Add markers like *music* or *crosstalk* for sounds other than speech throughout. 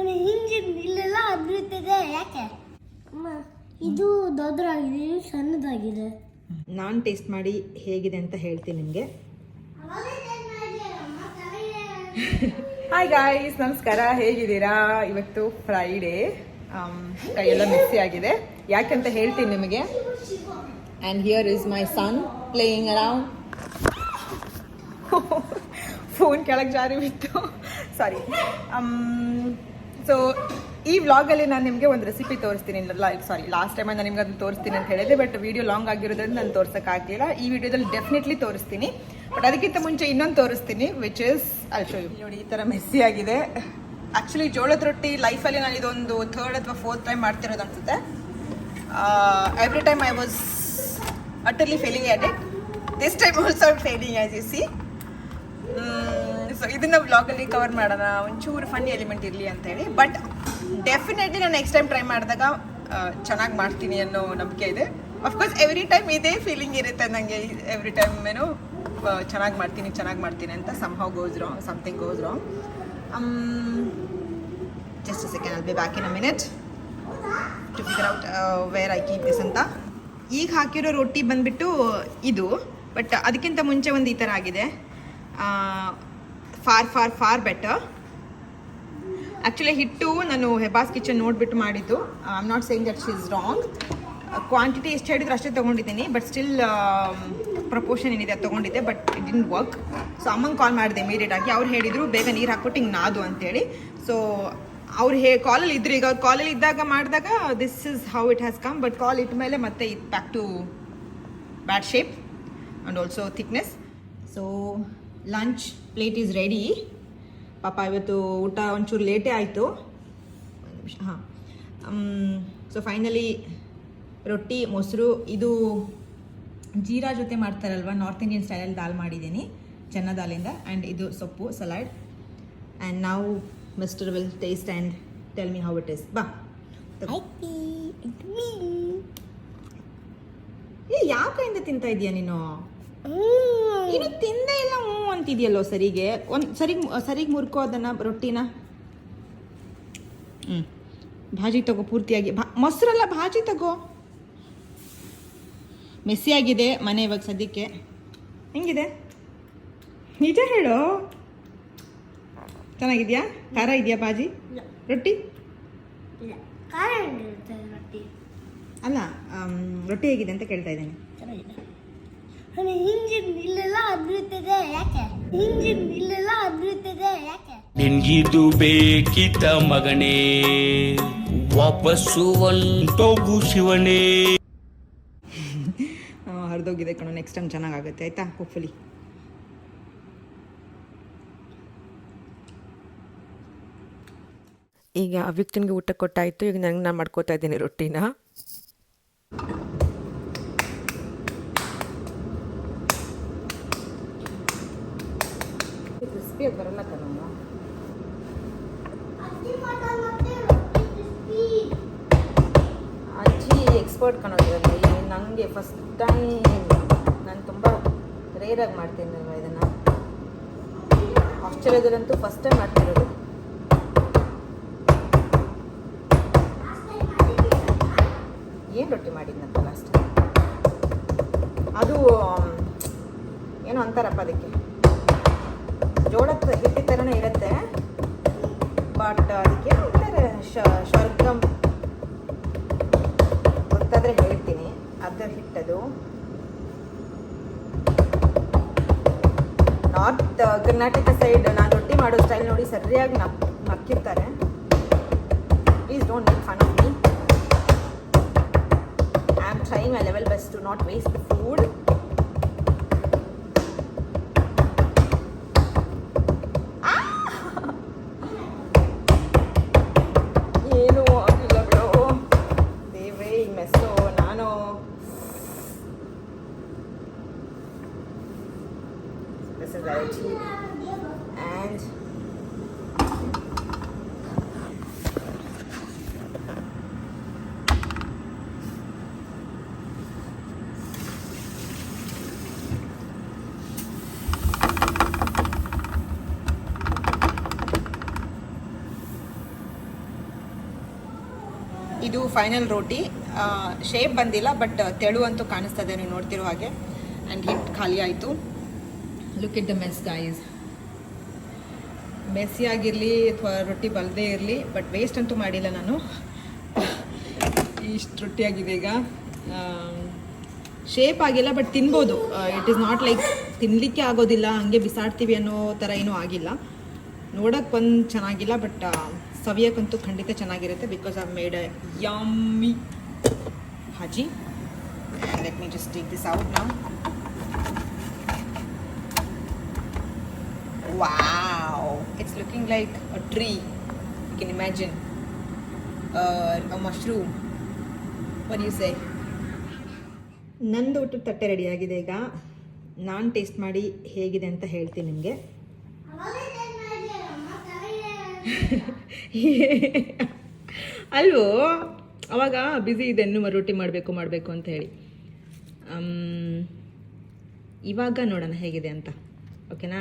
Engine ಇಲ್ಲೆಲ್ಲ ಅದ್ರಿತಿದೆ ಯಾಕೆ? ಅಮ್ಮ, ಇದು ದೊಡ್ಡದಾಗಿದೆ, ಇದು ಸಣ್ಣದಾಗಿದೆ. ನಾನು ಟೇಸ್ಟ್ ಮಾಡಿ ಹೇಗಿದೆ ಅಂತ ಹೇಳ್ತೀನಿ ನಿಮಗೆ. ಹಾಯ್ ಗಾಯ್ಸ್ ನಮಸ್ಕಾರ, ಹೇಗಿದ್ದೀರಾ? ಇವತ್ತು ಫ್ರೈಡೇ ಕೈಯೆಲ್ಲ ಮಿಕ್ಸಿ ಆಗಿದೆ. ಯಾಕಂತ ಹೇಳ್ತೀನಿ ನಿಮಗೆ. And here is my son playing around phone ಕೆಳಗೆ ಜಾರಿ ಬಿತ್ತು ಸಾರಿ ಸೊ ಈ ವ್ಲಾಗಲ್ಲಿ ನಾನು ನಿಮಗೆ ಒಂದು ರೆಸಿಪಿ ತೋರಿಸ್ತೀನಿ. ಸಾರಿ ಲಾಸ್ಟ್ ಟೈಮ್ ನಾನು ನಿಮ್ಗೆ ಅದನ್ನು ತೋರಿಸ್ತೀನಿ ಅಂತ ಹೇಳಿದೆ ಬಟ್ ವೀಡಿಯೋ ಲಾಂಗ್ ಆಗಿರೋದ್ರಿಂದ ನಾನು ತೋರ್ಸೋಕ್ಕಾಗಲಿಲ್ಲ ಈ ವಿಡಿಯೋದಲ್ಲಿ ಡೆಫಿನೆಟ್ಲಿ ತೋರಿಸ್ತೀನಿ. ಬಟ್ ಅದಕ್ಕಿಂತ ಮುಂಚೆ ಇನ್ನೊಂದು ತೋರಿಸ್ತೀನಿ ವಿಚ್ ಇಸ್ ಯು ನೋಡಿ, ಈ ಥರ ಮೆಸ್ಸಿ ಆಗಿದೆ. ಆ್ಯಕ್ಚುಲಿ ಜೋಳದ ರೊಟ್ಟಿ ಲೈಫಲ್ಲಿ ನಾನು ಇದೊಂದು ಥರ್ಡ್ ಅಥವಾ ಫೋರ್ತ್ ಟೈಮ್ ಮಾಡ್ತಿರೋದು ಅನ್ಸುತ್ತೆ. Every time I was utterly failing at it this time also failing as you see so ಇದನ್ನ ವ್ಲಾಗಲ್ಲಿ ಕವರ್ ಮಾಡೋಣ. ಒಂಚೂರು ಫನ್ನಿ ಎಲಿಮೆಂಟ್ ಇರಲಿ ಅಂತ ಹೇಳಿ. ಬಟ್ ಡೆಫಿನೆಟ್ಲಿ ನಾನು ನೆಕ್ಸ್ಟ್ ಟೈಮ್ ಟ್ರೈ ಮಾಡಿದಾಗ ಚೆನ್ನಾಗಿ ಮಾಡ್ತೀನಿ ಅನ್ನೋ ನಂಬಿಕೆ ಇದೆ. ಅಫ್ಕೋರ್ಸ್ ಎವ್ರಿ ಟೈಮ್ ಇದೇ ಫೀಲಿಂಗ್ ಇರುತ್ತೆ ನನಗೆ ಎವ್ರಿ ಟೈಮ್ ಏನು ಚೆನ್ನಾಗಿ ಮಾಡ್ತೀನಿ ಚೆನ್ನಾಗಿ ಮಾಡ್ತೀನಿ ಅಂತ somehow goes wrong something goes wrong just second I'll be back in a minute to figure out where I keep this ಅಂತ. ಈಗ ಹಾಕಿರೋ ರೊಟ್ಟಿ ಬಂದ್ಬಿಟ್ಟು ಇದು. ಬಟ್ ಅದಕ್ಕಿಂತ ಮುಂಚೆ ಒಂದು ಈ ಥರ ಆಗಿದೆ. For for for better actually ಹಿಟ್ಟು ನಾನು ಹೆಬಾಸ್ ಕಿಚನ್ ನೋಡಿಬಿಟ್ಟು ಮಾಡಿದ್ದು. I am not saying that she is wrong quantity ಎಷ್ಟು ಹೇಳಿದ್ರು ಅಷ್ಟೇ ತೊಗೊಂಡಿದ್ದೀನಿ ಬಟ್ ಸ್ಟಿಲ್ ಪ್ರಪೋರ್ಷನ್ ಏನಿದೆ ಅದು ತೊಗೊಂಡಿದ್ದೆ but it in work so ಅಮ್ಮಂಗೆ ಕಾಲ್ ಮಾಡಿದೆ ಇಮಿಡಿಯೇಟ್ ಆಗಿ. ಅವ್ರು ಹೇಳಿದರು, ಬೇಗ ನೀರು ಹಾಕ್ಬಿಟ್ಟು ಹಿಂಗೆ ನಾದು ಅಂತೇಳಿ. ಸೊ ಅವ್ರು ಹೇ ಕಾಲಲ್ಲಿ ಇದ್ರು. ಈಗ ಅವ್ರು ಕಾಲಲ್ಲಿ ಇದ್ದಾಗ ಮಾಡಿದಾಗ this is how it has come but call ಇಟ್ಟ ಮೇಲೆ ಮತ್ತೆ it back to bad shape and also thickness so lunch plate is ready ಪಾಪ ಇವತ್ತು ಊಟ ಒಂಚೂರು ಲೇಟೇ ಆಯಿತು. ಒಂದು ನಿಮಿಷ ಹಾಂ. ಸೊ ಫೈನಲಿ ರೊಟ್ಟಿ ಮೊಸರು ಇದು ಜೀರಾ ಜೊತೆ ಮಾಡ್ತಾರಲ್ವ? ನಾರ್ತ್ ಇಂಡಿಯನ್ ಸ್ಟೈಲಲ್ಲಿ ದಾಲ್ ಮಾಡಿದ್ದೀನಿ ಚೆನ್ನ ದಾಲಿಂದ. ಆ್ಯಂಡ್ ಇದು ಸೊಪ್ಪು ಸಲಾಡ್ ಆ್ಯಂಡ್ ನಾವು mister will taste and tell me how it is ಬಾ. ಏ ಯಾವ ಕೈಯಿಂದ ತಿಂತಾ ಇದೀಯ ನೀನು? ಇನ್ನು ತಿಂದೇ ಇಲ್ಲ ಹ್ಞೂ ಅಂತಿದೆಯಲ್ಲೋ ಸರಿಗೆ? ಒಂದು ಸರಿಗೆ ಸರಿಗೆ ಮುರ್ಕೋ ಅದನ್ನ ರೊಟ್ಟಿನ. ಹ್ಞೂ ಭಾಜಿ ತಗೋ ಪೂರ್ತಿಯಾಗಿ. ಭಾ ಮೊಸರಲ್ಲ ಭಾಜಿ ತಗೋ. ಮೆಸ್ಸಿ ಆಗಿದೆ ಮನೆ ಇವಾಗ ಸದ್ಯಕ್ಕೆ. ಹೆಂಗಿದೆ? ನಿಜ ಹೇಳು? ಚೆನ್ನಾಗಿದ್ಯಾ? ಖಾರ ಇದೆಯಾ ಬಾಜಿ ಇಲ್ಲ. ರೊಟ್ಟಿ? ಅಲ್ಲ ರೊಟ್ಟಿ ಹೇಗಿದೆ ಅಂತ ಕೇಳ್ತಾ ಇದ್ದೇನೆ. ಚೆನ್ನಾಗಿದೆ. ಇಂಜಿನ್ ಇಲ್ಲೆಲ್ಲ ಅದ್ರುತ್ತದೆ ಯಾಕೆ ಇಂಜಿನ್ ಇಲ್ಲೆಲ್ಲ ಅದ್ರುತ್ತದೆ ಯಾಕೆ ನಿನ್ಗಿದು ಬೇಕಿತ ಮಗನೇ ವಾಪಸ್ಸು ಒಂಟೋಗು ಶಿವನೇ. *laughs* ಹರಿದೋಗಿದೆ ಕಣೋ ನೆಕ್ಸ್ಟ್ ಟೈಮ್ ಚೆನ್ನಾಗಾಗುತ್ತೆ ಆಯ್ತಾ? ಹೋಪ್ಫುಲಿ ಈಗ ಅವ್ಯಕ್ತನಿಗೆ ಊಟ ಕೊಟ್ಟಾಯಿತು ಈಗ ನನಗೆ ನಾನು ಮಾಡ್ಕೋತಾ ಇದ್ದೀನಿ ರೊಟ್ಟಿನ. ಕ್ರಿಸ್ಪಿಯಾಗಿ ಬರಲ್ಲ ಕಣಮ್ಮ ಅಜ್ಜಿ ಎಕ್ಸ್ಪರ್ಟ್ ಕಣೋದ್ರಲ್ಲಿ ನನಗೆ ಫಸ್ಟ್ ಟೈಮ್ ನಾನು ತುಂಬ ರೇರಾಗಿ ಮಾಡ್ತೀನಿ ಇದನ್ನು. ಆಸ್ಟ್ರೇಲಿಯಾದಲ್ಲಂತೂ ಫಸ್ಟ್ ಟೈಮ್ ಮಾಡ್ತಿರೋದು. ಏನು ರೊಟ್ಟಿ ಮಾಡಿದ್ನಂತ ಲಾಸ್ಟ್ ಅದು ಏನೋ ಅಂತಾರಪ್ಪ ಅದಕ್ಕೆ. ಜೋಳದ ಹಿಟ್ಟಿ ಥರನೇ ಇರುತ್ತೆ. ಬಟ್ ಅದಕ್ಕೆ ಅಂತಾರೆ ಸ್ವರ್ಗಂ ಗೊತ್ತಾದರೆ ಹೇಳ್ತೀನಿ. ಅದರ ಹಿಟ್ಟದು. ನಾರ್ತ್ ಕರ್ನಾಟಕ ಸೈಡ್ ನಾನು ರೊಟ್ಟಿ ಮಾಡೋ ಸ್ಟೈಲ್ ನೋಡಿ ಸರಿಯಾಗಿ ನಕ್ ನಕ್ಕಿರ್ತಾರೆ please don't make fun of me I am trying my level best to not waste food ಏನೂ ಆಗಿಲ್ಲ ಬಿಡು ದೇವ್ರೇ ಈ ಮೆಸ್ಸು ನಾನು This is IT. And ಇದು ಫೈನಲ್ ರೋಟಿ ಶೇಪ್ ಬಂದಿಲ್ಲ ಬಟ್ ತೆಳು ಅಂತೂ ಕಾಣಿಸ್ತದೆ ನೀವು ನೋಡ್ತಿರೋ ಹಾಗೆ. ಆ್ಯಂಡ್ ಹಿಟ್ ಖಾಲಿ ಆಯಿತು. Look it the mess guys messy ಆಗಿರಲಿ ಅಥವಾ ರೊಟ್ಟಿ ಬಲದೇ ಇರಲಿ ಬಟ್ ವೇಸ್ಟ್ ಅಂತೂ ಮಾಡಿಲ್ಲ ನಾನು. ಇಷ್ಟು ರೊಟ್ಟಿ ಆಗಿದೆ ಈಗ ಶೇಪ್ ಆಗಿಲ್ಲ ಬಟ್ ತಿನ್ಬೋದು. ಇಟ್ ಈಸ್ ನಾಟ್ ಲೈಕ್ ತಿನ್ನಲಿಕ್ಕೆ ಆಗೋದಿಲ್ಲ, ಹಾಗೆ ಬಿಸಾಡ್ತೀವಿ ಅನ್ನೋ ಥರ ಏನೂ ಆಗಿಲ್ಲ. ನೋಡೋಕೆ ಬಂದು ಚೆನ್ನಾಗಿಲ್ಲ ಬಟ್ ಸವಿಯೋಕ್ಕಂತೂ ಖಂಡಿತ ಚೆನ್ನಾಗಿರುತ್ತೆ because I made a yummy bhaji let me just take this out ನಾವು wow it's looking like a tree you can imagine a mushroom mushroom. You say you say? ನಂದು ಊಟದ ತಟ್ಟೆ ರೆಡಿಯಾಗಿದೆ ಆಗಿದೆ ಈಗ. ನಾನು ಟೇಸ್ಟ್ ಮಾಡಿ ಹೇಗಿದೆ ಅಂತ ಹೇಳ್ತೀನಿ ನಿಮಗೆ. *laughs* *laughs* ಅಲ್ವೋ? ಅವಾಗ ಬ್ಯುಸಿ ಇದೆ ಇನ್ನೂ ರೊಟ್ಟಿ ಮಾಡಬೇಕು ಮಾಡಬೇಕು ಅಂತ ಹೇಳಿ. ಇವಾಗ ನೋಡೋಣ ಹೇಗಿದೆ ಅಂತ. ಓಕೆನಾ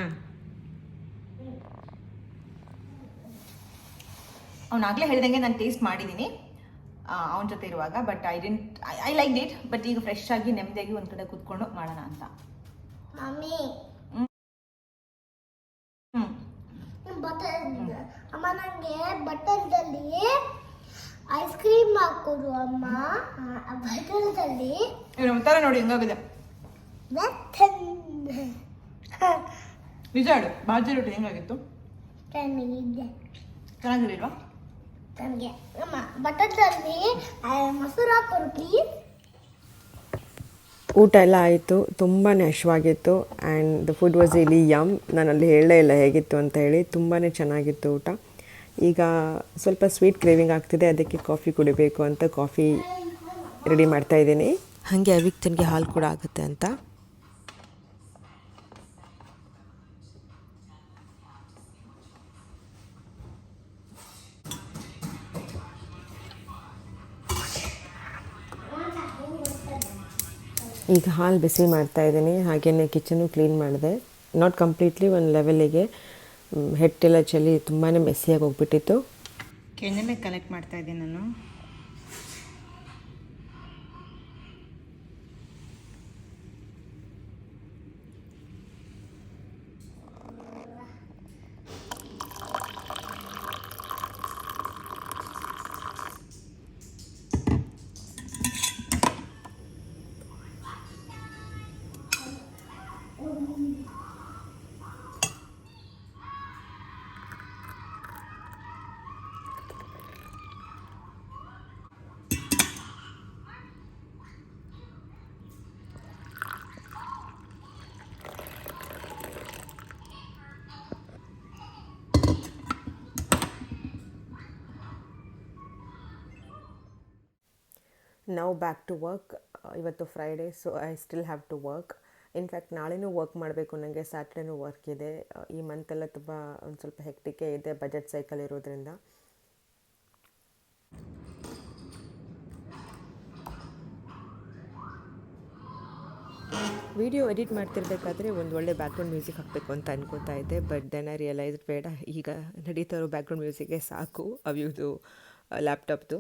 ಅವನಾಗಲೇ ಹೇಳ್ದಂಗೆ ನಾನು ಟೇಸ್ಟ್ ಮಾಡಿದ್ದೀನಿ ಅವನ ಜೊತೆ ಇರುವಾಗ but I didn't I like it but ಈಗ ಫ್ರೆಶ್ ಆಗಿ ನೆಮ್ಮದಿಯಾಗಿ ಒಂದು ಕಡೆ ಕೂತ್ಕೊಂಡು ಮಾಡೋಣ ಅಂತ. ಮಮ್ಮಿ ಹ್ಞೂ ಬಟರ್ ಅಮ್ಮ ನನಗೆ ಬಟರ್ದಲ್ಲಿ ಐಸ್ ಕ್ರೀಮ್ ಹಾಕೊಡು ಅಮ್ಮ. ಇವ್ರ ಒಂಥರ ನೋಡಿ ಹೆಂಗಾಗಿದೆ. ನಿಜ ಹೇಳು ಬಾಜಿ ರೊಟ್ಟಿ ಹೆಂಗಾಗಿತ್ತು? ಚೆನ್ನಾಗಿದೆ. ಚೆನ್ನಾಗಿರಲಿಲ್ವಾ? ನನಗೆ ಅಮ್ಮ ಬಟರ್ದಲ್ಲಿ ಮೊಸರು ಹಾಕೊಡು ಪ್ಲೀಸ್ ಊಟ ಎಲ್ಲ ಆಯಿತು ತುಂಬಾ ಹಶ್ವಾಗಿತ್ತು and the food was really yum ನಾನು ಅಲ್ಲಿ ಹೇಳಲೇ ಇಲ್ಲ ಹೇಗಿತ್ತು ಅಂತ ಹೇಳಿ ತುಂಬಾ ಚೆನ್ನಾಗಿತ್ತು ಊಟ. ಈಗ ಸ್ವಲ್ಪ ಸ್ವೀಟ್ ಕ್ರೇವಿಂಗ್ ಆಗ್ತಿದೆ, ಅದಕ್ಕೆ ಕಾಫಿ ಕುಡಿಬೇಕು ಅಂತ ಕಾಫಿ ರೆಡಿ ಮಾಡ್ತಾ ಇದ್ದೀನಿ. ಹಾಗೆ ಅವಿಕ್ತನಿಗೆ ಹಾಲು ಕೂಡ ಆಗುತ್ತೆ ಅಂತ. ಈಗ ಹಾಲು ಬಿಸಿ ಮಾಡ್ತಾ ಇದ್ದೀನಿ. ಹಾಗೆಯೇ ಕಿಚನು ಕ್ಲೀನ್ ಮಾಡಿದೆ. ನಾಟ್ ಕಂಪ್ಲೀಟ್ಲಿ ಒಂದು ಲೆವೆಲಿಗೆ ಹೆಟ್ಟೆಲ್ಲ, ಚಳಿ ತುಂಬಾ ಮೆಸ್ಸಿಯಾಗಿ ಹೋಗ್ಬಿಟ್ಟಿತ್ತು. ಕೆನೆಲೆ ಕಲೆಕ್ಟ್ ಮಾಡ್ತಾ ಇದ್ದೀನಿ ನಾನು. ನಾವು ಬ್ಯಾಕ್ ಟು ವರ್ಕ್ ಇವತ್ತು Friday so I still have to work in fact ನಾಳೆನೂ work ಮಾಡಬೇಕು ನನಗೆ ಸ್ಯಾಟರ್ಡೇನೂ ವರ್ಕ್ ಇದೆ. ಆ, ಈ ಮಂತೆಲ್ಲ ತುಂಬ ಒಂದು ಸ್ವಲ್ಪ ಹೆಕ್ಟಿಕೆ ಇದೆ ಬಜೆಟ್ ಸೈಕಲ್ ಇರೋದ್ರಿಂದ. ವಿಡಿಯೋ ಎಡಿಟ್ ಮಾಡ್ತಿರ್ಬೇಕಾದ್ರೆ ಒಂದು ಒಳ್ಳೆ ಬ್ಯಾಕ್ಗ್ರೌಂಡ್ ಮ್ಯೂಸಿಕ್ ಹಾಕಬೇಕು ಅಂತ ಅನ್ಕೋತಾ ಇದ್ದೆ ಬಟ್ ದೆನ್ ಐ ರಿಯಲೈಸ್ ಬೇಡ ಈಗ ನಡೀತಾ ಇರೋ ಬ್ಯಾಕ್ಗ್ರೌಂಡ್ ಮ್ಯೂಸಿಕ್ಗೆ ಸಾಕು ಅವ್ಯದು ಲ್ಯಾಪ್ಟಾಪ್ದು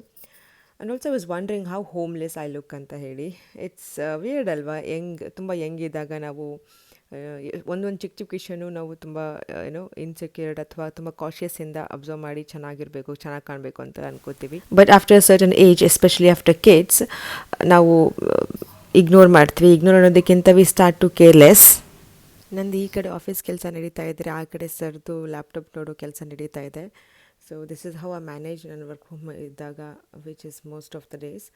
and also was wondering how homeless I look ಅಂತ ಹೇಳಿ. ಇಟ್ಸ್ ವಿಯರ್ಡ್ ಅಲ್ವಾ? ಯಂಗ್ ತುಂಬ ಯಂಗ್ ಇದ್ದಾಗ ನಾವು ಆ, ಒಂದೊಂದು ಚಿಕ್ಕ ಚಿಕ್ಕ ವಿಷಯನೂ ನಾವು ತುಂಬ ಏನೋ ಇನ್ಸೆಕ್ಯೂರ್ಡ್ ಅಥವಾ ತುಂಬ ಕಾಶಿಯಸ್ಸಿಂದ ಅಬ್ಸರ್ವ್ ಮಾಡಿ ಚೆನ್ನಾಗಿರಬೇಕು ಚೆನ್ನಾಗಿ ಕಾಣಬೇಕು ಅಂತ ಅನ್ಕೋತೀವಿ. But after certain age especially after kids ನಾವು ಇಗ್ನೋರ್ ಮಾಡ್ತೀವಿ. ಇಗ್ನೋರ್ ಅನ್ನೋದಕ್ಕಿಂತ ವಿ ಸ್ಟಾರ್ಟ್ ಟು ಕೇರ್ಲೆಸ್ ನಂದು ಈ ಕಡೆ ಆಫೀಸ್ ಕೆಲಸ ನಡೀತಾ ಇದ್ದರೆ ಆ ಕಡೆ ಸರ್ದು ಲ್ಯಾಪ್ಟಾಪ್ ನೋಡೋ ಕೆಲಸ ನಡೀತಾ ಇದೆ. So this is how I manage ನನ್ನ ವರ್ಕ್ ಹೋಮ್ ಇದ್ದಾಗ which is most of the days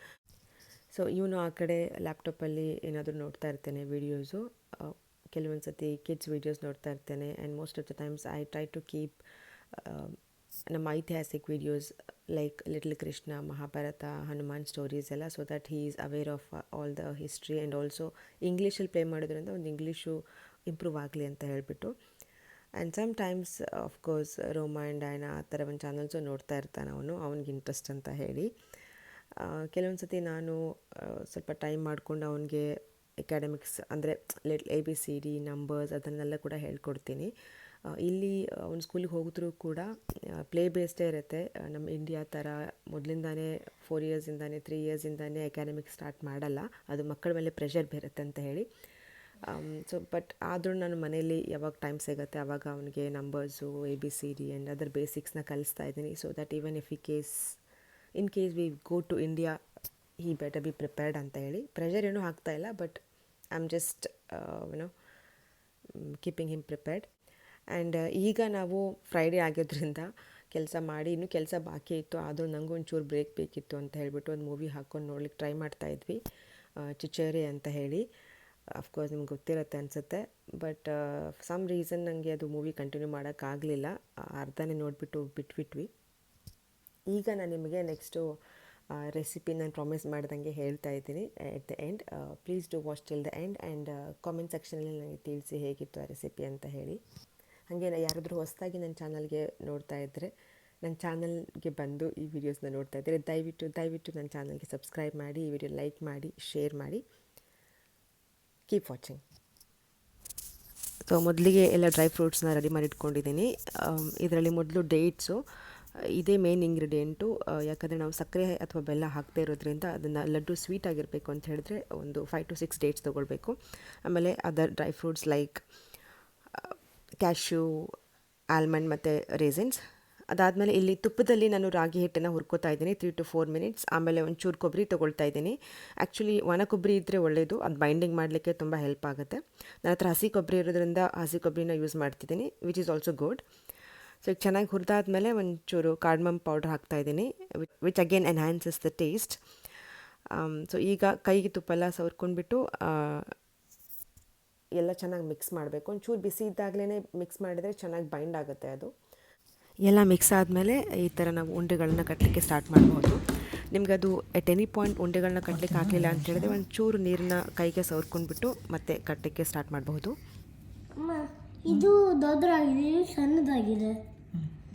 so ಇವನು ಆ ಕಡೆ ಲ್ಯಾಪ್ಟಾಪಲ್ಲಿ ಏನಾದರೂ ನೋಡ್ತಾ ಇರ್ತೇನೆ ವೀಡಿಯೋಸು ಕೆಲವೊಂದು ಸತಿ ಕಿಡ್ಸ್ ವೀಡಿಯೋಸ್ ನೋಡ್ತಾ ಇರ್ತೇನೆ. And most of the times I try to keep ನಮ್ಮ ಐತಿಹಾಸಿಕ್ videos like little Krishna Mahabharata Hanuman stories ಎಲ್ಲ so that he is aware of all the history and also ಇಂಗ್ಲೀಷಲ್ಲಿ ಪ್ಲೇ ಮಾಡೋದ್ರಿಂದ ಒಂದು English improve ಆಗಲಿ ಅಂತ ಹೇಳಿಬಿಟ್ಟು. And some times of course Roma and Diana ಆ ಥರ ಒಂದು ಚಾನಲ್ಸು ನೋಡ್ತಾ ಇರ್ತಾನೆ ಅವನು, ಅವನಿಗೆ ಇಂಟ್ರೆಸ್ಟ್ ಅಂತ ಹೇಳಿ. ಕೆಲವೊಂದು ಸತಿ ನಾನು ಸ್ವಲ್ಪ ಟೈಮ್ ಮಾಡಿಕೊಂಡು ಅವನಿಗೆ ಎಕ್ಯಾಡೆಮಿಕ್ಸ್ ಅಂದರೆ let A B C D numbers ಅದನ್ನೆಲ್ಲ ಕೂಡ ಹೇಳ್ಕೊಡ್ತೀನಿ. ಇಲ್ಲಿ ಅವ್ನು ಸ್ಕೂಲಿಗೆ ಹೋಗಿದ್ರೂ ಕೂಡ ಪ್ಲೇ ಬೇಸ್ಡೇ ಇರುತ್ತೆ. ನಮ್ಮ ಇಂಡಿಯಾ ಥರ ಮೊದಲಿಂದಾನೇ ಫೋರ್ ಇಯರ್ಸಿಂದಾನೇ ತ್ರೀ ಇಯರ್ಸಿಂದಾನೇ ಎಕ್ಯಾಡೆಮಿಕ್ಸ್ ಸ್ಟಾರ್ಟ್ ಮಾಡಲ್ಲ. ಅದು ಮಕ್ಕಳ ಮೇಲೆ ಪ್ರೆಷರ್ ಬೀರುತ್ತೆ ಅಂತ ಹೇಳಿ. ಸೊ ಬಟ್ ಆದರೂ ನಾನು ಮನೇಲಿ ಯಾವಾಗ ಟೈಮ್ ಸಿಗುತ್ತೆ ಆವಾಗ ಅವನಿಗೆ numbers A B C D and other ಬೇಸಿಕ್ಸ್ನ ಕಲಿಸ್ತಾ ಇದ್ದೀನಿ. So that even if in case in case we go to India he better be prepared ಅಂತ ಹೇಳಿ. ಪ್ರೆಷರ್ ಏನೂ ಹಾಕ್ತಾ ಇಲ್ಲ but I am just you know keeping him prepared and ಈಗ ನಾವು Friday ಆಗಿದ್ದರಿಂದ ಕೆಲಸ ಮಾಡಿ, ಇನ್ನೂ ಕೆಲಸ ಬಾಕಿ ಇತ್ತು, ಆದರೂ ನನಗೂ ಒಂಚೂರು ಬ್ರೇಕ್ ಬೇಕಿತ್ತು ಅಂತ ಹೇಳಿಬಿಟ್ಟು ಒಂದು ಮೂವಿ ಹಾಕ್ಕೊಂಡು ನೋಡ್ಲಿಕ್ಕೆ ಟ್ರೈ ಮಾಡ್ತಾಯಿದ್ವಿ ಚಿಚೇರಿ ಅಂತ ಹೇಳಿ. ಅಫ್ಕೋರ್ಸ್ ನಿಮ್ಗೆ ಗೊತ್ತಿರುತ್ತೆ ಅನಿಸುತ್ತೆ ಬಟ್ ಸಮ್ ರೀಸನ್ ನನಗೆ ಅದು ಮೂವಿ ಕಂಟಿನ್ಯೂ ಮಾಡೋಕ್ಕಾಗಲಿಲ್ಲ ಅರ್ಧನೇ ನೋಡಿಬಿಟ್ಟು ಬಿಟ್ಬಿಟ್ವಿ. ಈಗ ನಾನು ನಿಮಗೆ ನೆಕ್ಸ್ಟು ರೆಸಿಪಿ ನಾನು ಪ್ರಾಮಿಸ್ ಮಾಡ್ದಂಗೆ ಹೇಳ್ತಾ ಇದ್ದೀನಿ at the end please do watch till the end and comment ಸೆಕ್ಷನಲ್ಲಿ ನನಗೆ ತಿಳಿಸಿ ಹೇಗಿತ್ತು ಆ ರೆಸಿಪಿ ಅಂತ ಹೇಳಿ. ಹಾಗೆ ಯಾರಾದರೂ ಹೊಸದಾಗಿ ನನ್ನ ಚಾನಲ್ಗೆ ನೋಡ್ತಾ ಇದ್ದರೆ ನನ್ನ ಚಾನಲ್ಗೆ ಬಂದು ಈ ವಿಡಿಯೋಸ್ನ ನೋಡ್ತಾ ಇದ್ದರೆ ದಯವಿಟ್ಟು ದಯವಿಟ್ಟು ನನ್ನ ಚಾನಲ್ಗೆ ಸಬ್ಸ್ಕ್ರೈಬ್ ಮಾಡಿ, ಈ ವಿಡಿಯೋ ಲೈಕ್ ಮಾಡಿ ಶೇರ್ ಮಾಡಿ. ಕೀಪ್ ವಾಚಿಂಗ್ ಸೊ ಮೊದಲಿಗೆ ಎಲ್ಲ ಡ್ರೈ ಫ್ರೂಟ್ಸ್ನ ರೆಡಿ ಮಾಡಿ ಇಟ್ಕೊಂಡಿದ್ದೀನಿ ಇದರಲ್ಲಿ ಮೊದಲು ಡೇಟ್ಸು ಇದೇ ಮೇನ್ ಇಂಗ್ರೀಡಿಯೆಂಟು ಯಾಕಂದರೆ ನಾವು ಸಕ್ಕರೆ ಅಥವಾ ಬೆಲ್ಲ ಹಾಕದೇ ಇರೋದ್ರಿಂದ ಅದನ್ನು ಲಡ್ಡು ಸ್ವೀಟ್ ಆಗಿರಬೇಕು ಅಂತ ಹೇಳಿದ್ರೆ ಒಂದು ಫೈವ್ ಟು ಸಿಕ್ಸ್ ಡೇಟ್ಸ್ ತೊಗೊಳ್ಬೇಕು. ಆಮೇಲೆ other dry fruits like cashew almond ಮತ್ತು ರೇಸಿನ್ಸ್ ಅದಾದಮೇಲೆ ಇಲ್ಲಿ ತುಪ್ಪದಲ್ಲಿ ನಾನು ರಾಗಿ ಹಿಟ್ಟನ್ನು ಹುರ್ಕೋತಾ ಇದ್ದೀನಿ ತ್ರೀ ಟು ಫೋರ್ ಮಿನಿಟ್ಸ್ ಆಮೇಲೆ ಒಂಚೂರು ಕೊಬ್ಬರಿ ತೊಗೊಳ್ತಾ ಇದ್ದೀನಿ. ಆ್ಯಕ್ಚುಲಿ ಒಣ ಕೊಬ್ಬರಿ ಇದ್ದರೆ ಒಳ್ಳೆಯದು ಅದು ಬೈಂಡಿಂಗ್ ಮಾಡಲಿಕ್ಕೆ ತುಂಬ ಹೆಲ್ಪ್ ಆಗುತ್ತೆ. ನನ್ನ ಹತ್ರ ಹಸಿ ಕೊಬ್ಬರಿ ಇರೋದ್ರಿಂದ ಹಸಿ ಕೊಬ್ಬರಿನ ಯೂಸ್ ಮಾಡ್ತಿದ್ದೀನಿ which is also good so ಚೆನ್ನಾಗಿ ಹುರಿದಾದ್ಮೇಲೆ ಒಂಚೂರು ಕಾರ್ಡ್ಮಮ್ ಪೌಡ್ರ್ ಹಾಕ್ತಾಯಿದ್ದೀನಿ which again enhances the taste so ಈಗ ಕೈಗೆ ತುಪ್ಪ ಎಲ್ಲ ಸವರ್ಕೊಂಡ್ಬಿಟ್ಟು ಎಲ್ಲ ಚೆನ್ನಾಗಿ ಮಿಕ್ಸ್ ಮಾಡಬೇಕು. ಒಂಚೂರು ಬಿಸಿ ಇದ್ದಾಗಲೇ ಮಿಕ್ಸ್ ಮಾಡಿದರೆ ಚೆನ್ನಾಗಿ ಬೈಂಡ್ ಆಗುತ್ತೆ ಅದು. ಎಲ್ಲ ಮಿಕ್ಸ್ ಆದಮೇಲೆ ಈ ಥರ ನಾವು ಉಂಡೆಗಳನ್ನ ಕಟ್ಟಲಿಕ್ಕೆ ಸ್ಟಾರ್ಟ್ ಮಾಡ್ಬೋದು. ನಿಮ್ಗೆ ಅದು ಎಟ್ ಎನಿ ಪಾಯಿಂಟ್ ಉಂಡೆಗಳನ್ನ ಕಟ್ಟಲಿಕ್ಕೆ ಆಗಲಿಲ್ಲ ಅಂತ ಹೇಳಿದ್ರೆ ಒಂಚೂರು ನೀರನ್ನ ಕೈಗೆ ಸವರ್ಕೊಂಡ್ಬಿಟ್ಟು ಮತ್ತೆ ಕಟ್ಟಲಿಕ್ಕೆ ಸ್ಟಾರ್ಟ್ ಮಾಡಬಹುದು ಅಮ್ಮ ಇದು ದೊಡ್ಡದಾಗಿದೆ ಸಣ್ಣದಾಗಿದೆ.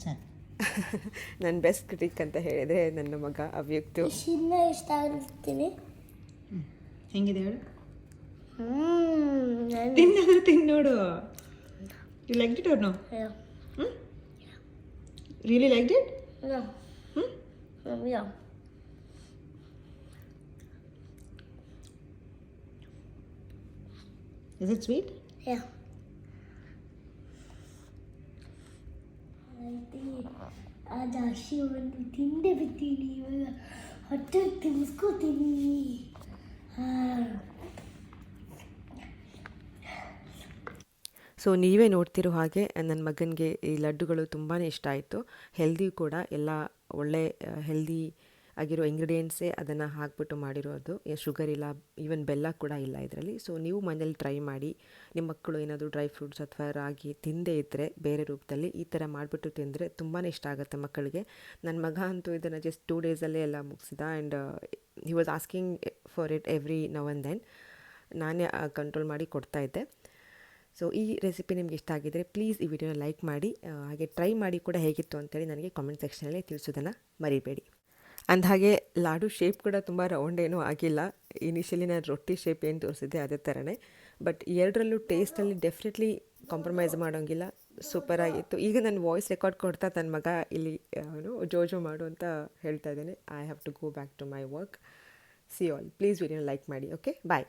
ಸರಿ. ನನ್ನ ಬೆಸ್ಟ್ ಕ್ರಿಟಿಕ್ ಅಂತ ಹೇಳಿದ್ರೆ ನನ್ನ ಮಗ ಅವ್ಯಕ್ತಿ ಚಿನ್ನ ಎಷ್ಟಾಗಿರ್ತೀನಿ ಹೆಂಗಿದೆ ಹೇಳು? ಹ್ಞೂ ತಿನ್ನಾದ್ರೆ ತಿನ್ನೋಡು ಯು ಲೈಕ್ ಇಟ್ ಅವ್ರು no really like it yeah is it sweet yeah ಅದು ಹಸಿ ಒಂದು ತಿಂದೆ ಬಿತ್ತೀನಿ ಇವಾಗ ಹೊಟ್ಟೆ ತಿನ್ಸ್ಕೋತೀನಿ ಹಾಂ ಸೊ ನೀವೇ ನೋಡ್ತಿರೋ ಹಾಗೆ ನನ್ನ ಮಗನಿಗೆ ಈ ಲಡ್ಡುಗಳು ತುಂಬಾ ಇಷ್ಟ ಆಯಿತು. ಹೆಲ್ದಿ ಕೂಡ, ಎಲ್ಲ ಒಳ್ಳೆ ಹೆಲ್ದಿ ಆಗಿರೋ ಇಂಗ್ರೀಡಿಯೆಂಟ್ಸೇ ಅದನ್ನು ಹಾಕ್ಬಿಟ್ಟು ಮಾಡಿರೋದು. ಶುಗರ್ ಇಲ್ಲ ಈವನ್ ಬೆಲ್ಲ ಕೂಡ ಇಲ್ಲ ಇದರಲ್ಲಿ. ಸೊ ನೀವು ಮನೇಲಿ ಟ್ರೈ ಮಾಡಿ ನಿಮ್ಮ ಮಕ್ಕಳು ಏನಾದರೂ ಡ್ರೈ ಫ್ರೂಟ್ಸ್ ಅಥವಾ ರಾಗಿ ತಿಂದೇ ಇದ್ದರೆ ಬೇರೆ ರೂಪದಲ್ಲಿ ಈ ಥರ ಮಾಡಿಬಿಟ್ಟು ತಿಂದರೆ ತುಂಬಾ ಇಷ್ಟ ಆಗುತ್ತೆ ಮಕ್ಕಳಿಗೆ. ನನ್ನ ಮಗ ಅಂತೂ ಇದನ್ನು ಜಸ್ಟ್ ಟೂ ಡೇಸಲ್ಲೇ ಎಲ್ಲ ಮುಗಿಸಿದ and he was asking for it every now and then ನಾನೇ ಕಂಟ್ರೋಲ್ ಮಾಡಿ ಕೊಡ್ತಾಯಿದ್ದೆ ಸೊ ಈ ರೆಸಿಪಿ ನಿಮ್ಗೆ ಇಷ್ಟ ಆಗಿದ್ದರೆ ಪ್ಲೀಸ್ ಈ ವಿಡಿಯೋನ ಲೈಕ್ ಮಾಡಿ ಹಾಗೆ ಟ್ರೈ ಮಾಡಿ ಕೂಡ ಹೇಗಿತ್ತು ಅಂತೇಳಿ ನನಗೆ ಕಾಮೆಂಟ್ ಸೆಕ್ಷನಲ್ಲಿ ತಿಳಿಸೋದನ್ನು ಮರಿಬೇಡಿ. ಅಂದ ಹಾಗೆ ಲಾಡು ಶೇಪ್ ಕೂಡ ತುಂಬ ರೌಂಡ್ ಏನೂ ಆಗಿಲ್ಲ. ಇನಿಷಿಯಲಿ ನಾನು ರೊಟ್ಟಿ ಶೇಪ್ ಏನು ತೋರಿಸಿದ್ದೆ ಅದೇ ಥರನೇ ಬಟ್ ಎರಡರಲ್ಲೂ ಟೇಸ್ಟಲ್ಲಿ ಡೆಫಿನೆಟ್ಲಿ ಕಾಂಪ್ರಮೈಸ್ ಮಾಡೋಂಗಿಲ್ಲ. ಸೂಪರ್ ಆಗಿತ್ತು. ಈಗ ನನ್ನ ವಾಯ್ಸ್ ರೆಕಾರ್ಡ್ ಕೊಡ್ತಾ ನನ್ನ ಮಗ ಇಲ್ಲಿ ಅವನು ಜೋಜೋ ಮಾಡು ಅಂತ ಹೇಳ್ತಾ ಇದ್ದೇನೆ. I have to go back to my work see all please video like ಮಾಡಿ ಓಕೆ ಬಾಯ್